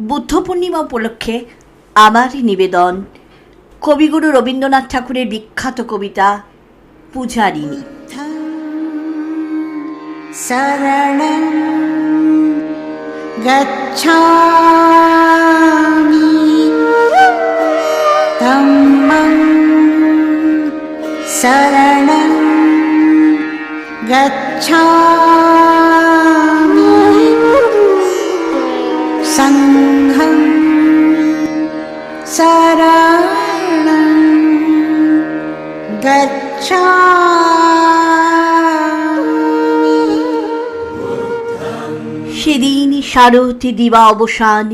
বুদ্ধ পূর্ণিমা উপলক্ষে আমার নিবেদন। কবিগুরু রবীন্দ্রনাথ ঠাকুরের বিখ্যাত কবিতা পূজারিণী। শরণ গচ্ছামি তম্মং শরণং গচ্ছামি। সারথি দিবা অবসান।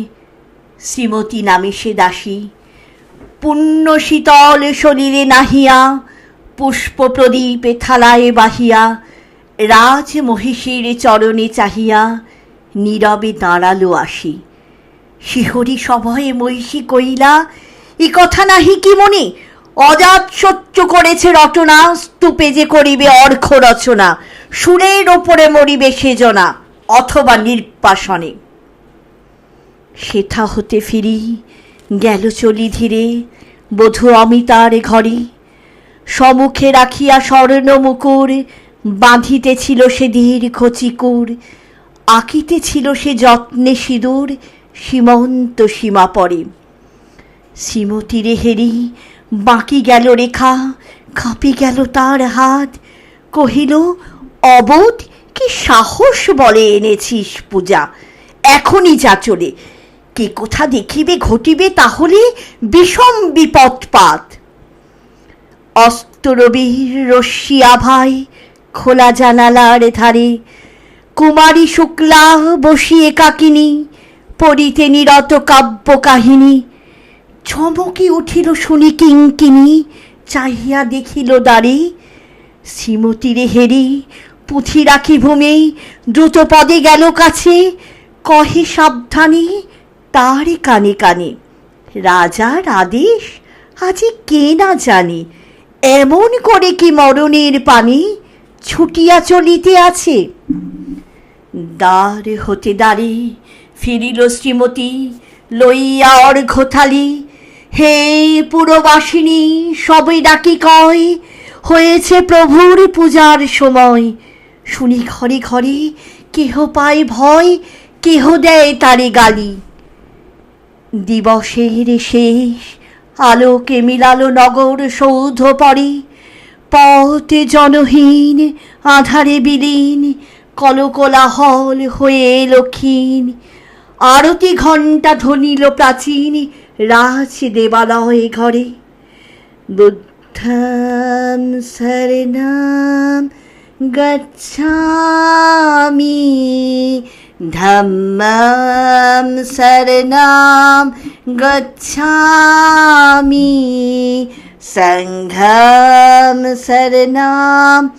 শ্রীমতী নামে সে দাসী, পুণ্য শীতল শরীরে নাহিয়া, পুষ্প প্রদীপে থালায় বাহিয়া, রাজ মহিষীর চরণে চাহিয়া, নীরবে দাঁড়াল আসি। শিহরি সভয়ে মহিষী কইলা এ কথা নাহি কি মনে? অজাত সহ্য করেছে রটনা, স্তূপে যে করিবে অর্ঘ রচনা, সুরের ওপরে মরিবে সেজনা অথবা নির্বাসনে সেথা হতে ফিরি, গেল চলি ধীরে, বধূ অমিতার ঘরে। সমুখে রাখিয়া স্বর্ণ মুকুর, বাঁধিতেছিল সে দীর্ঘ চিকুর, আঁকিতেছিল সে যত্নে সিঁদুর, সীমন্ত সীমা পরে। শ্রীমতীরে হেরি, বাঁকি গেল রেখা, কাঁপি গেল তার হাত, কহিল, অবোধ কি সাহস বলে এনেছিস পূজা? এখনই যা চলে। কে কোথা দেখিবে, ঘটিবে তাহলে বিষম বিপদপাত। অস্তরবীর রশ্মি আভায় খোলা জানালার ধারে, কুমারী শুক্লা বসিয়ে কাকিনী পড়িতে নিরত কাব্য কাহিনী চমকি উঠিল শুনি কিঙ্কিনি, চাহিয়া দেখিল দাঁড়ি শ্রীমতীরে হেরি পুঁথি রাখি ভূমি দ্রুত পদে গেল কাছে। কহে সাবধানে তার কানে কানে, রাজার আদেশ আজি কে না জানে, এমন করে কি মরণের পানি ছুটিয়া চলিতে আছে। দ্বার হতে দাঁড়ি ফিরিল শ্রীমতী, লইয়া অর্ঘ থালি হে পুরবাসিনী, সবে ডাকি কয়, হয়েছে প্রভুর পূজার সময়। শুনি ঘরে ঘরে কেহ পায় ভয়, কেহ দেয় তারে গালি। দিবসের শেষ, আলোকে মিলালো নগর সৌধ পরে, পথে জনহীন, আধারে বিলীন, কলকোলাহল হয়ে এলো ক্ষীণ। আরতি ঘণ্টা ধ্বনিল প্রাচীন, রাজ দেবালয় ঘরে। বুদ্ধম শরণাম গচ্ছামি ধম্মম শরণাম গচ্ছামি সঙ্ঘম শরণাম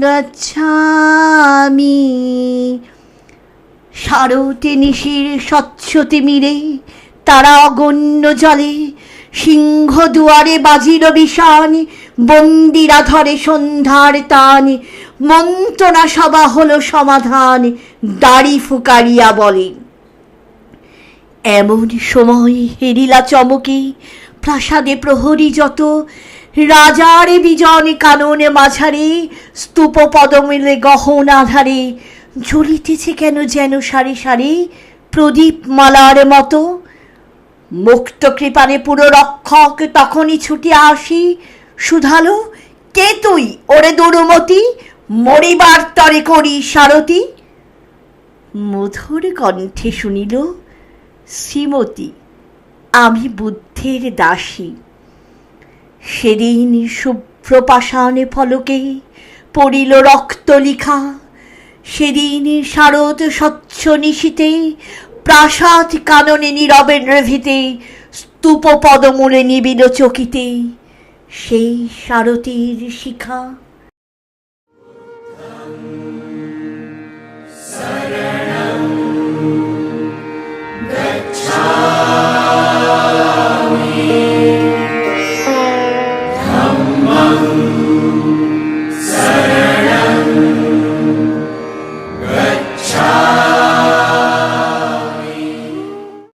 গচ্ছামি সারতে নিশির স্বচ্ছতে মিরে তারা অগণ্য জলে, সিংহ দুয়ারে বাজিল বিষান বন্দিরা ধরে সন্ধ্যার তান মন্ত্রণা সভা হলো সমাধান, দাড়ি ফুকারিয়া বলে। এমন সময় হেরিলা চমকে, প্রাসাদে প্রহরী যত, রাজারে বিজন কাননে মাঝারে স্তূপ পদমিলে গহন আধারে জ্বলিতেছে কেন যেন সারি সারি প্রদীপ মালার মতো। মুক্ত কৃপানে পুরো রক্ষক তখনই ছুটে আসি শুধালো কে তুই? ওরে দুরুমতি, মরিবার তরে করি সারথি। মধুর কণ্ঠে শুনিল, শ্রীমতী, আমি বুদ্ধের দাসী। সেদিন শুভ্র পাষাণে ফলকে পড়িল রক্ত লিখা। সেদিন শারদ স্বচ্ছ নিশীতে প্রাসাদ কাননে নীরবে রেভিতে স্তূপ পদমূলে নিবিল চকিতে। সেই সারথীর শিখা